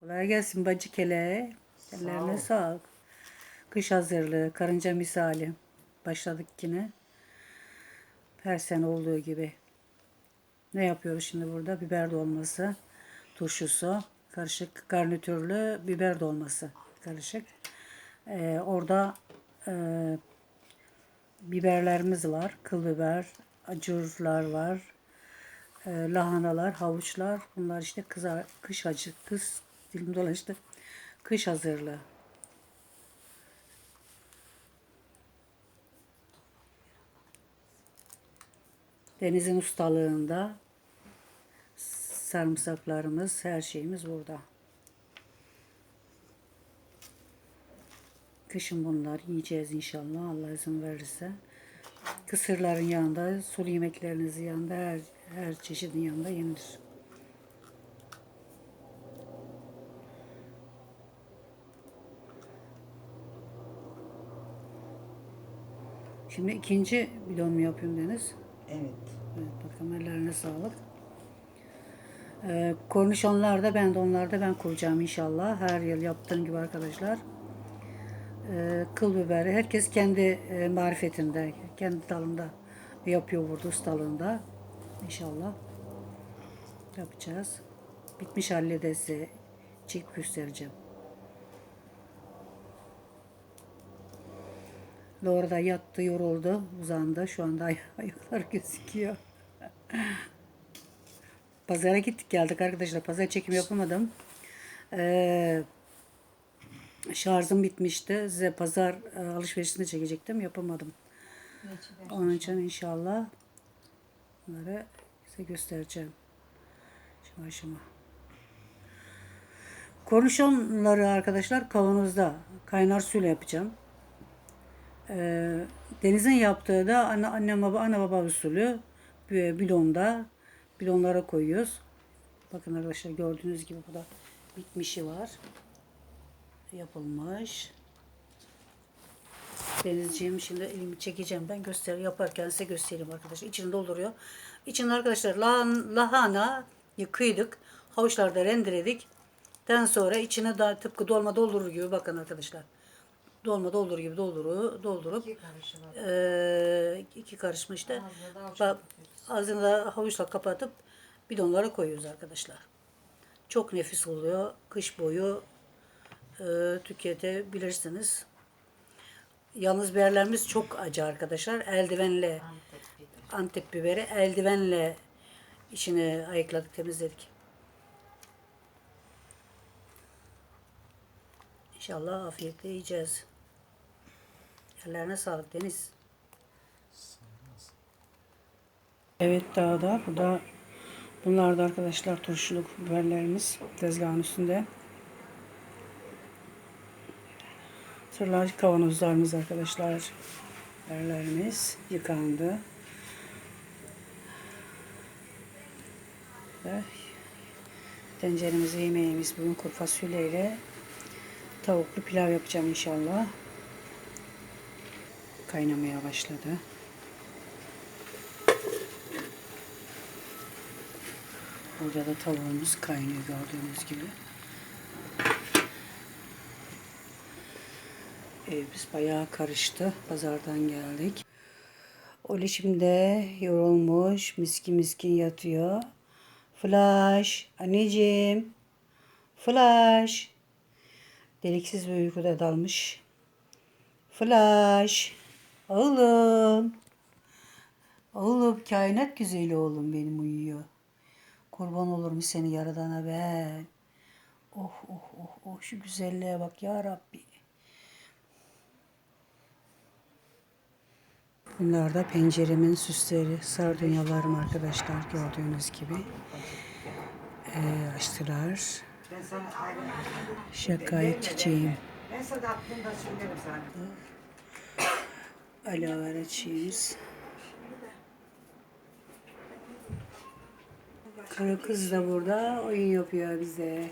Kolay gelsin bacı kele. Ellerine sağlık. Kış hazırlığı, karınca misali. Başladık yine. Her sene olduğu gibi. Ne yapıyoruz şimdi burada? Biber dolması, turşusu, karışık garnitürlü biber dolması karışık. Ee, orada e, biberlerimiz var. Kıl biber, acurlar var. e, lahanalar, havuçlar. Bunlar işte kızar, kış acı, kız dilim dolaştı. Kış hazırlığı. Denizin ustalığında sarımsaklarımız, her şeyimiz burada. Kışın bunlar yiyeceğiz inşallah Allah izin verirse. Kısırların yanında, sulu yemeklerinizin yanında, her, her çeşidin yanında yenir. Şimdi ikinci bidon mu yapıyorum Deniz? Evet. Evet bakalım ellerine sağlık. Ee, kornişonlar da ben de onlar da ben kuracağım inşallah. Her yıl yaptığım gibi arkadaşlar. Ee, kıl biberi herkes kendi e, marifetinde, kendi dalında yapıyor burada ustalığında. İnşallah yapacağız. Bitmiş halde de size çekip göstereceğim. Laura da yattı, yoruldu, uzandı. Şu anda ay- ayakları gözüküyor. Pazara gittik geldik arkadaşlar. Pazar çekim yapamadım. Ee, şarjım bitmişti. Size pazar e, alışverişini çekecektim. Yapamadım. Onun için inşallah bunları size göstereceğim. Şama şama. Kornişonları arkadaşlar kavanozda kaynar suyla yapacağım. Ee, Deniz'in yaptığı da anne, anne baba ana baba usulü bir bidonda bidonlara koyuyoruz. Bakın arkadaşlar gördüğünüz gibi burada bitmişi var. Yapılmış. Denizciğim şimdi elimi çekeceğim ben göster yaparken size göstereyim arkadaşlar. İçini dolduruyor. İçinde arkadaşlar lahan, lahana kıydık. Havuçlarda rendeledik. Den sonra içine daha tıpkı dolma doldurur gibi bakın arkadaşlar. Dolma doldurur gibi dolduru, doldurup İki karışım. eee iki karışma işte. Bak, ağzını da havuçla kapatıp bidonlara koyuyoruz arkadaşlar. Çok nefis oluyor. Kış boyu eee tüketebilirsiniz. Yalnız biberlerimiz çok acı arkadaşlar. Eldivenle. Antep biberi eldivenle içini ayıkladık, temizledik. İnşallah afiyetle yiyeceğiz. Ellerine sağlık Deniz. Evet daha da burada bunlar da arkadaşlar turşuluk biberlerimiz tezgahın üstünde. Sırlar kavanozlarımız arkadaşlar. Biberlerimiz yıkandı. Ve tenceremize yemeğimiz bugün kuru fasulyeyle tavuklu pilav yapacağım inşallah. Kaynamaya başladı. Burada da tavuğumuz kaynıyor gördüğünüz gibi. Evimiz bayağı karıştı. Pazardan geldik. Oli şimdi yorulmuş. Miskin miskin yatıyor. Flash. Anneciğim. Flash. Deliksiz bir uykuda dalmış. Flash. Oğlum. Oğlum kainat güzeli oğlum benim uyuyor. Kurban olurum seni yaradana ben. Oh oh oh oh şu güzelliğe bak ya Rabbi. Bunlar da penceremin süsleri, sardunyalarım arkadaşlar gördüğünüz gibi. Ee, açtılar. Şakayı çiçeğim. Ben sana aklımda söylerim sana. Aloe vera çiğimiz. Karı kız da burada oyun yapıyor bize.